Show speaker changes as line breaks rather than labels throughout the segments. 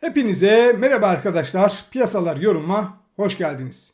Hepinize merhaba arkadaşlar. Piyasalar yoruma hoş geldiniz.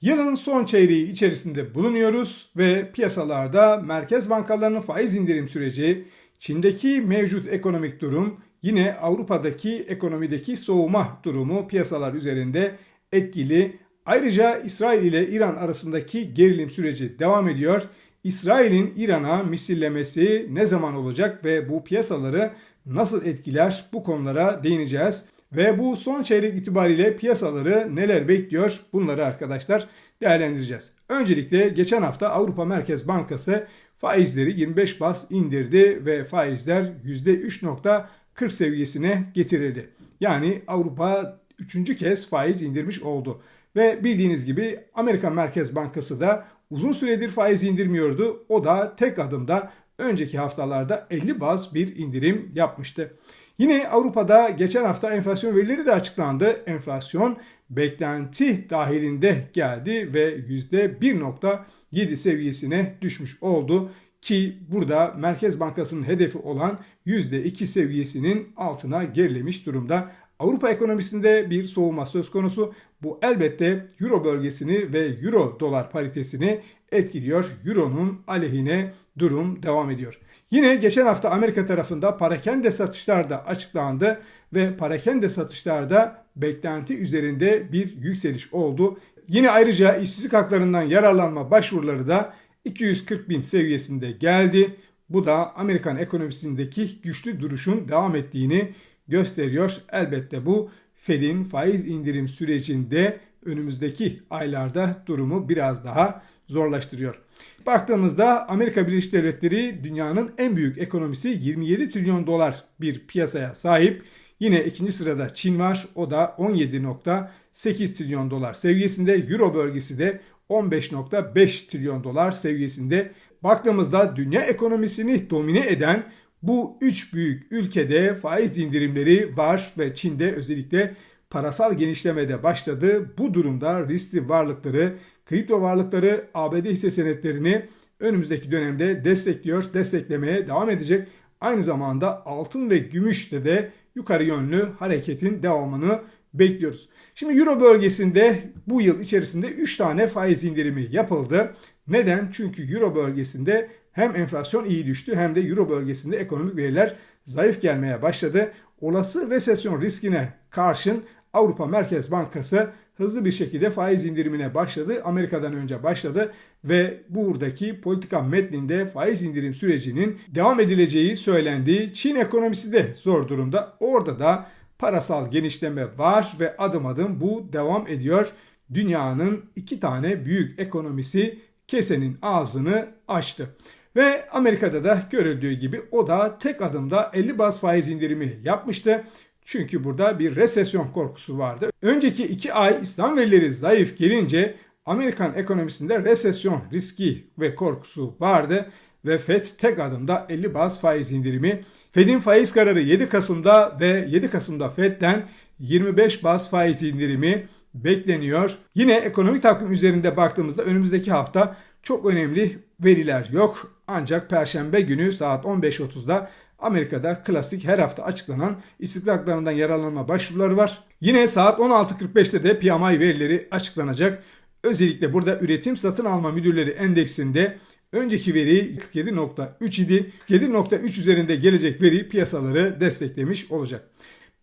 Yılın son çeyreği içerisinde bulunuyoruz ve piyasalarda merkez bankalarının faiz indirim süreci, Çin'deki mevcut ekonomik durum, yine Avrupa'daki ekonomideki soğuma durumu piyasalar üzerinde etkili. Ayrıca İsrail ile İran arasındaki gerilim süreci devam ediyor. İsrail'in İran'a misillemesi ne zaman olacak ve bu piyasaları nasıl etkiler bu konulara değineceğiz. Ve bu son çeyrek itibariyle piyasaları neler bekliyor bunları arkadaşlar değerlendireceğiz. Öncelikle geçen hafta Avrupa Merkez Bankası faizleri 25 bas indirdi ve faizler %3.40 seviyesine getirildi. Yani Avrupa üçüncü kez faiz indirmiş oldu. Ve bildiğiniz gibi Amerikan Merkez Bankası da uzun süredir faiz indirmiyordu. O da tek adımda önceki haftalarda 50 baz bir indirim yapmıştı. Yine Avrupa'da geçen hafta enflasyon verileri de açıklandı. Enflasyon beklenti dahilinde geldi ve %1.7 seviyesine düşmüş oldu ki burada Merkez Bankası'nın hedefi olan %2 seviyesinin altına gerilemiş durumda. Avrupa ekonomisinde bir soğuma söz konusu. Bu elbette Euro bölgesini ve Euro dolar paritesini etkiliyor. Euro'nun aleyhine durum devam ediyor. Yine geçen hafta Amerika tarafında parakende satışlar da açıklandı ve parakende satışlarda beklenti üzerinde bir yükseliş oldu. Yine ayrıca işsizlik haklarından yararlanma başvuruları da 240 bin seviyesinde geldi. Bu da Amerikan ekonomisindeki güçlü duruşun devam ettiğini gösteriyor. Elbette bu Fed'in faiz indirim sürecinde önümüzdeki aylarda durumu biraz daha zorlaştırıyor. Baktığımızda Amerika Birleşik Devletleri dünyanın en büyük ekonomisi 27 trilyon dolar bir piyasaya sahip. Yine ikinci sırada Çin var. O da 17.8 trilyon dolar seviyesinde. Euro bölgesi de 15.5 trilyon dolar seviyesinde. Baktığımızda dünya ekonomisini domine eden bu üç büyük ülkede faiz indirimleri var ve Çin'de özellikle parasal genişlemede başladı. Bu durumda riskli varlıkları, kripto varlıkları, ABD hisse senetlerini önümüzdeki dönemde destekliyor, desteklemeye devam edecek. Aynı zamanda altın ve gümüşte de yukarı yönlü hareketin devamını bekliyoruz. Şimdi Euro bölgesinde bu yıl içerisinde 3 tane faiz indirimi yapıldı. Neden? Çünkü Euro bölgesinde hem enflasyon iyi düştü hem de Euro bölgesinde ekonomik veriler zayıf gelmeye başladı. Olası resesyon riskine karşın Avrupa Merkez Bankası hızlı bir şekilde faiz indirimine başladı. Amerika'dan önce başladı ve buradaki politika metninde faiz indirim sürecinin devam edileceği söylendi. Çin ekonomisi de zor durumda. Orada da parasal genişleme var ve adım adım bu devam ediyor. Dünyanın iki tane büyük ekonomisi kesenin ağzını açtı. Ve Amerika'da da görüldüğü gibi o da tek adımda 50 bas faiz indirimi yapmıştı. Çünkü burada bir resesyon korkusu vardı. Önceki iki ay İslam verileri zayıf gelince Amerikan ekonomisinde resesyon riski ve korkusu vardı ve FED tek adımda 50 bas faiz indirimi. Fed'in faiz kararı 7 Kasım'da ve 7 Kasım'da Fed'den 25 bas faiz indirimi bekleniyor. Yine ekonomik takvim üzerinde baktığımızda önümüzdeki hafta çok önemli veriler yok. Ancak Perşembe günü saat 15.30'da Amerika'da klasik her hafta açıklanan istiklal haklarından yararlanma başvuruları var. Yine saat 16.45'te de PMI verileri açıklanacak. Özellikle burada üretim satın alma müdürleri endeksinde önceki veri 47.3 idi. 47.3 üzerinde gelecek veri piyasaları desteklemiş olacak.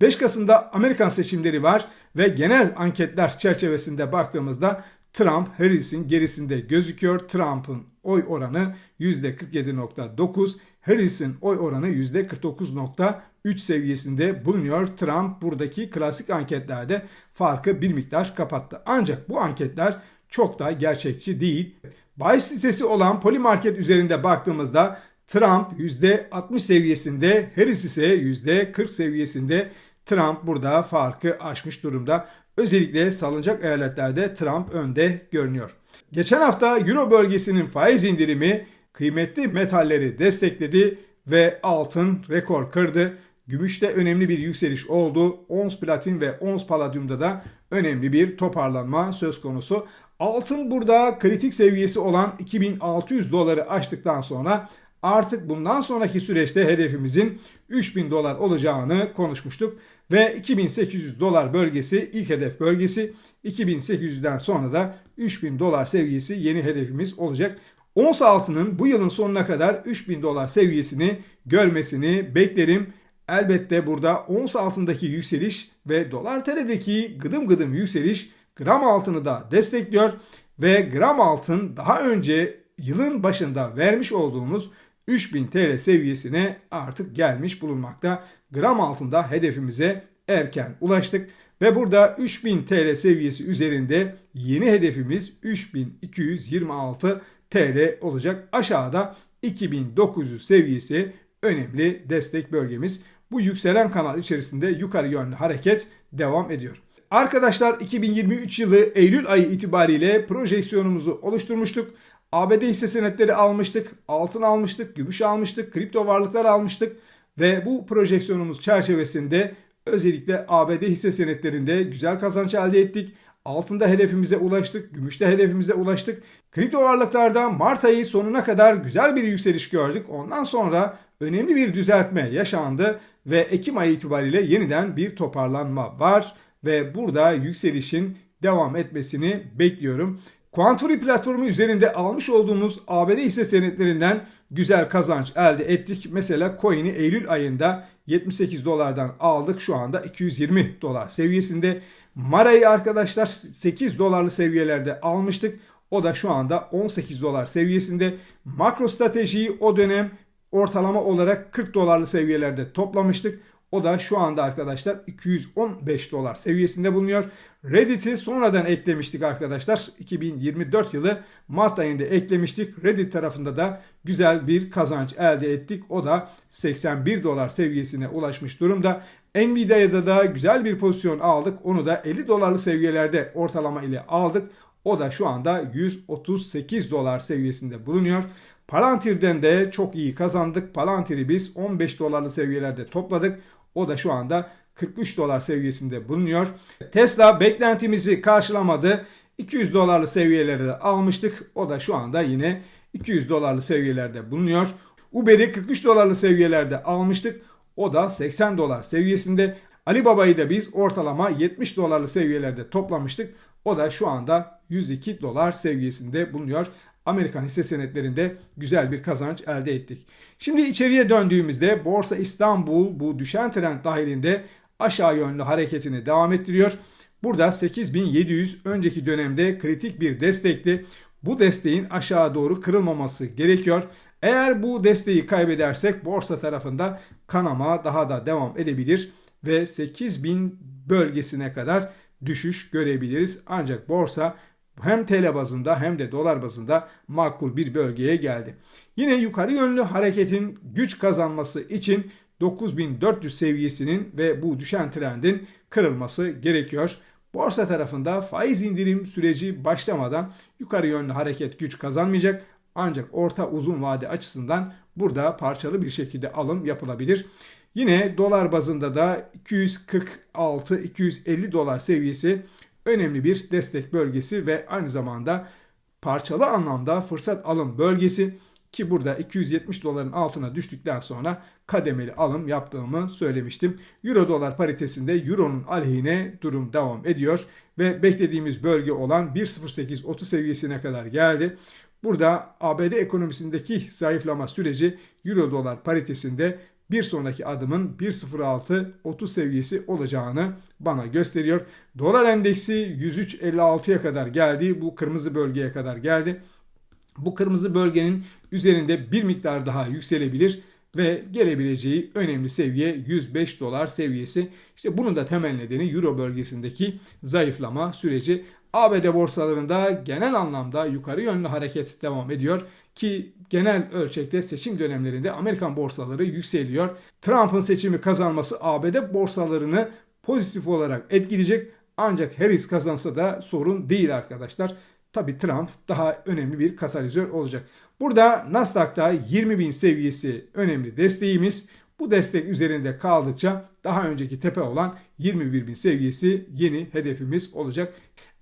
5 Kasım'da Amerikan seçimleri var ve genel anketler çerçevesinde baktığımızda Trump Harris'in gerisinde gözüküyor. Trump'ın oy oranı %47.9, Harris'in oy oranı %49.3 seviyesinde bulunuyor. Trump buradaki klasik anketlerde farkı bir miktar kapattı. Ancak bu anketler çok da gerçekçi değil. Bahis sitesi olan Polymarket üzerinde baktığımızda Trump %60 seviyesinde, Harris ise %40 seviyesinde. Trump burada farkı aşmış durumda. Özellikle salınacak eyaletlerde Trump önde görünüyor. Geçen hafta Euro bölgesinin faiz indirimi kıymetli metalleri destekledi ve altın rekor kırdı. Gümüşte önemli bir yükseliş oldu. Ons platin ve ons paladyumda da önemli bir toparlanma söz konusu. Altın burada kritik seviyesi olan 2600 doları aştıktan sonra Artık bundan sonraki süreçte hedefimizin 3000 dolar olacağını konuşmuştuk ve 2800 dolar bölgesi ilk hedef bölgesi 2800'den sonra da 3000 dolar seviyesi yeni hedefimiz olacak. Ons altının bu yılın sonuna kadar 3000 dolar seviyesini görmesini beklerim. Elbette burada ons altındaki yükseliş ve dolar TL'deki gıdım gıdım yükseliş gram altını da destekliyor ve gram altın daha önce yılın başında vermiş olduğumuz 3000 TL seviyesine artık gelmiş bulunmakta. Gram altında hedefimize erken ulaştık ve burada 3000 TL seviyesi üzerinde yeni hedefimiz 3226 TL olacak. Aşağıda 2900 seviyesi önemli destek bölgemiz. Bu yükselen kanal içerisinde yukarı yönlü hareket devam ediyor. Arkadaşlar 2023 yılı Eylül ayı itibariyle projeksiyonumuzu oluşturmuştuk. ABD hisse senetleri almıştık, altın almıştık, gümüş almıştık, kripto varlıklar almıştık ve bu projeksiyonumuz çerçevesinde özellikle ABD hisse senetlerinde güzel kazanç elde ettik. Altında hedefimize ulaştık, gümüşte hedefimize ulaştık. Kripto varlıklarda Mart ayı sonuna kadar güzel bir yükseliş gördük. Ondan sonra önemli bir düzeltme yaşandı ve Ekim ayı itibariyle yeniden bir toparlanma var ve burada yükselişin devam etmesini bekliyorum. Quanturi platformu üzerinde almış olduğumuz ABD hisse senetlerinden güzel kazanç elde ettik. Mesela coin'i Eylül ayında 78 dolardan aldık. Şu anda 220 dolar seviyesinde. Mara'yı arkadaşlar 8 dolarlı seviyelerde almıştık. O da şu anda 18 dolar seviyesinde. Makro stratejiyi o dönem ortalama olarak 40 dolarlı seviyelerde toplamıştık. O da şu anda arkadaşlar 215 dolar seviyesinde bulunuyor. Reddit'i sonradan eklemiştik arkadaşlar. 2024 yılı Mart ayında eklemiştik. Reddit tarafında da güzel bir kazanç elde ettik. O da 81 dolar seviyesine ulaşmış durumda. Nvidia'da da güzel bir pozisyon aldık. Onu da 50 dolarlı seviyelerde ortalama ile aldık. O da şu anda 138 dolar seviyesinde bulunuyor. Palantir'den de çok iyi kazandık. Palantir'i biz 15 dolarlı seviyelerde topladık. O da şu anda 43 dolar seviyesinde bulunuyor. Tesla beklentimizi karşılamadı. 200 dolarlı seviyelerde almıştık. O da şu anda yine 200 dolarlı seviyelerde bulunuyor. Uber'i 43 dolarlı seviyelerde almıştık. O da 80 dolar seviyesinde. Alibaba'yı da biz ortalama 70 dolarlı seviyelerde toplamıştık. O da şu anda 102 dolar seviyesinde bulunuyor. Amerikan hisse senetlerinde güzel bir kazanç elde ettik. Şimdi içeriye döndüğümüzde Borsa İstanbul bu düşen trend dahilinde aşağı yönlü hareketini devam ettiriyor. Burada 8700 önceki dönemde kritik bir destekti. Bu desteğin aşağı doğru kırılmaması gerekiyor. Eğer bu desteği kaybedersek borsa tarafında kanama daha da devam edebilir ve 8000 bölgesine kadar düşüş görebiliriz. Ancak borsa hem TL bazında hem de dolar bazında makul bir bölgeye geldi. Yine yukarı yönlü hareketin güç kazanması için 9400 seviyesinin ve bu düşen trendin kırılması gerekiyor. Borsa tarafında faiz indirim süreci başlamadan yukarı yönlü hareket güç kazanmayacak. Ancak orta uzun vade açısından burada parçalı bir şekilde alım yapılabilir. Yine dolar bazında da 246-250 dolar seviyesi önemli bir destek bölgesi ve aynı zamanda parçalı anlamda fırsat alım bölgesi ki burada 270 doların altına düştükten sonra kademeli alım yaptığımı söylemiştim. Euro dolar paritesinde Euro'nun aleyhine durum devam ediyor ve beklediğimiz bölge olan 1.08.30 seviyesine kadar geldi. Burada ABD ekonomisindeki zayıflama süreci Euro dolar paritesinde bir sonraki adımın 1.06.30 seviyesi olacağını bana gösteriyor. Dolar endeksi 103.56'ya kadar geldi. Bu kırmızı bölgeye kadar geldi. Bu kırmızı bölgenin üzerinde bir miktar daha yükselebilir ve gelebileceği önemli seviye 105 dolar seviyesi. İşte bunun da temel nedeni Euro bölgesindeki zayıflama süreci. ABD borsalarında genel anlamda yukarı yönlü hareket devam ediyor ki genel ölçekte seçim dönemlerinde Amerikan borsaları yükseliyor. Trump'ın seçimi kazanması ABD borsalarını pozitif olarak etkileyecek ancak Harris kazansa da sorun değil arkadaşlar. Tabi Trump daha önemli bir katalizör olacak. Burada Nasdaq'ta 20 bin seviyesi önemli desteğimiz. Bu destek üzerinde kaldıkça daha önceki tepe olan 21.000 seviyesi yeni hedefimiz olacak.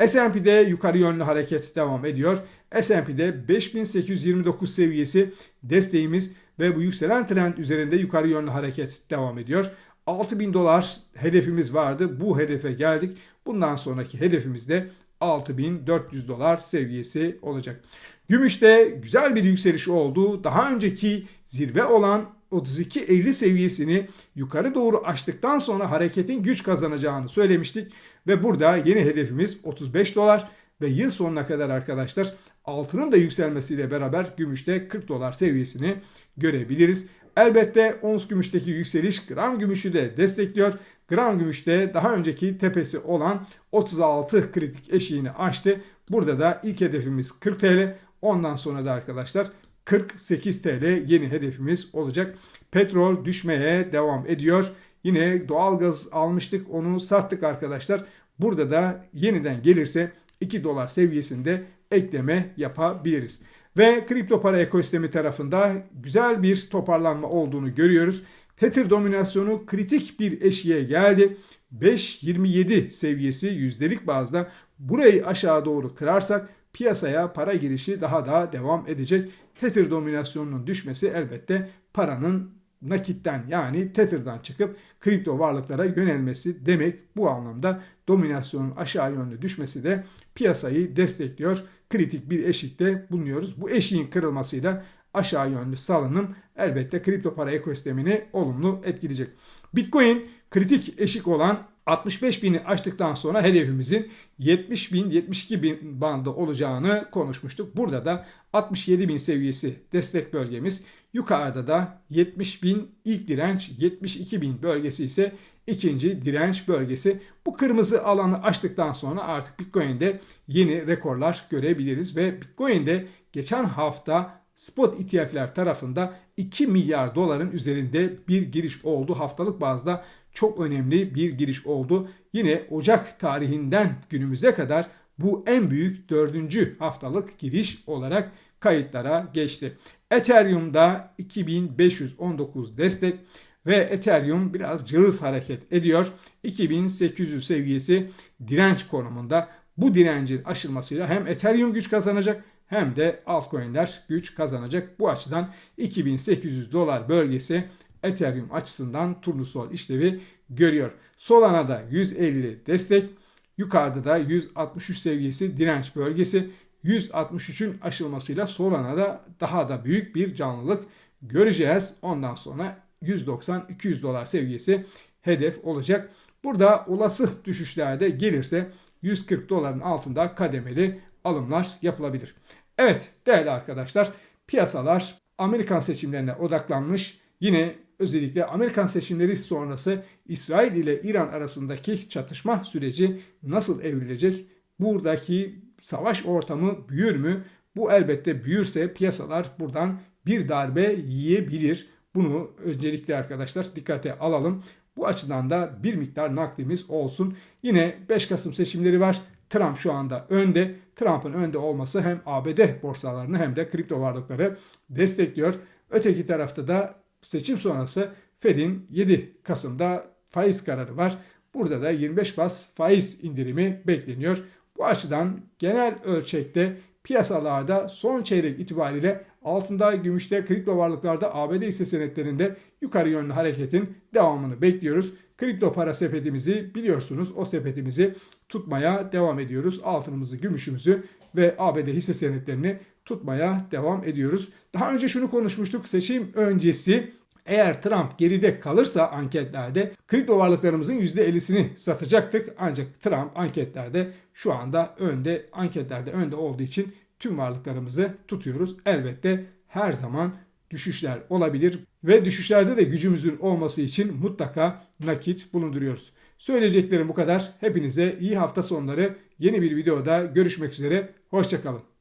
S&P'de yukarı yönlü hareket devam ediyor. S&P'de 5829 seviyesi desteğimiz ve bu yükselen trend üzerinde yukarı yönlü hareket devam ediyor. 6000 dolar hedefimiz vardı. Bu hedefe geldik. Bundan sonraki hedefimiz de 6400 dolar seviyesi olacak. Gümüşte güzel bir yükseliş oldu. Daha önceki zirve olan 32.50 seviyesini yukarı doğru aştıktan sonra hareketin güç kazanacağını söylemiştik. Ve burada yeni hedefimiz 35 dolar ve yıl sonuna kadar arkadaşlar altının da yükselmesiyle beraber gümüşte 40 dolar seviyesini görebiliriz. Elbette ons gümüşteki yükseliş gram gümüşü de destekliyor. Gram gümüşte daha önceki tepesi olan 36 kritik eşiğini aştı. Burada da ilk hedefimiz 40 TL. Ondan sonra da arkadaşlar 48 TL yeni hedefimiz olacak. Petrol düşmeye devam ediyor. Yine doğalgaz almıştık onu sattık arkadaşlar. Burada da yeniden gelirse 2 dolar seviyesinde ekleme yapabiliriz. Ve kripto para ekosistemi tarafında güzel bir toparlanma olduğunu görüyoruz. Tether dominasyonu kritik bir eşiğe geldi. 5.27 seviyesi yüzdelik bazda burayı aşağı doğru kırarsak piyasaya para girişi daha da devam edecek. Tether dominasyonunun düşmesi elbette paranın nakitten yani Tether'dan çıkıp kripto varlıklara yönelmesi demek. Bu anlamda dominasyonun aşağı yönlü düşmesi de piyasayı destekliyor. Kritik bir eşikte bulunuyoruz. Bu eşiğin kırılmasıyla aşağı yönlü salınım elbette kripto para ekosistemini olumlu etkileyecek. Bitcoin kritik eşik olan 65 bini aştıktan sonra hedefimizin 70 bin 72 bin bandı olacağını konuşmuştuk. Burada da 67 bin seviyesi destek bölgemiz. Yukarıda da 70 bin ilk direnç 72 bin bölgesi ise ikinci direnç bölgesi. Bu kırmızı alanı aştıktan sonra artık Bitcoin'de yeni rekorlar görebiliriz ve Bitcoin'de geçen hafta spot ETF'ler tarafında 2 milyar doların üzerinde bir giriş oldu. Haftalık bazda çok önemli bir giriş oldu. Yine Ocak tarihinden günümüze kadar bu en büyük dördüncü haftalık giriş olarak kayıtlara geçti. Ethereum'da 2519 destek ve Ethereum biraz cılız hareket ediyor. 2800 seviyesi direnç konumunda. Bu direncin aşılmasıyla hem Ethereum güç kazanacak hem de altcoin'ler güç kazanacak. Bu açıdan 2800 dolar bölgesi Ethereum açısından turnusol işlevi görüyor. Solana'da 150 destek, yukarıda da 163 seviyesi direnç bölgesi. 163'ün aşılmasıyla Solana'da daha da büyük bir canlılık göreceğiz. Ondan sonra 190-200 dolar seviyesi hedef olacak. Burada olası düşüşlerde gelirse 140 doların altında kademeli alımlar yapılabilir. Evet değerli arkadaşlar piyasalar Amerikan seçimlerine odaklanmış. Yine özellikle Amerikan seçimleri sonrası İsrail ile İran arasındaki çatışma süreci nasıl evrilecek? Buradaki savaş ortamı büyür mü? Bu elbette büyürse piyasalar buradan bir darbe yiyebilir. Bunu öncelikle arkadaşlar dikkate alalım. Bu açıdan da bir miktar naklimiz olsun. Yine 5 Kasım seçimleri var. Trump şu anda önde. Trump'ın önde olması hem ABD borsalarını hem de kripto varlıkları destekliyor. Öteki tarafta da seçim sonrası Fed'in 7 Kasım'da faiz kararı var. Burada da 25 bas faiz indirimi bekleniyor. Bu açıdan genel ölçekte piyasalarda son çeyrek itibariyle altında, gümüşte, kripto varlıklarda ABD hisse senetlerinde yukarı yönlü hareketin devamını bekliyoruz. Kripto para sepetimizi biliyorsunuz o sepetimizi tutmaya devam ediyoruz. Altınımızı, gümüşümüzü ve ABD hisse senetlerini tutmaya devam ediyoruz. Daha önce şunu konuşmuştuk. Seçim öncesi eğer Trump geride kalırsa anketlerde kripto varlıklarımızın %50'sini satacaktık. Ancak Trump anketlerde şu anda önde, anketlerde önde olduğu için tüm varlıklarımızı tutuyoruz. Elbette her zaman düşüşler olabilir ve düşüşlerde de gücümüzün olması için mutlaka nakit bulunduruyoruz. Söyleyeceklerim bu kadar. Hepinize iyi hafta sonları. Yeni bir videoda görüşmek üzere. Hoşçakalın.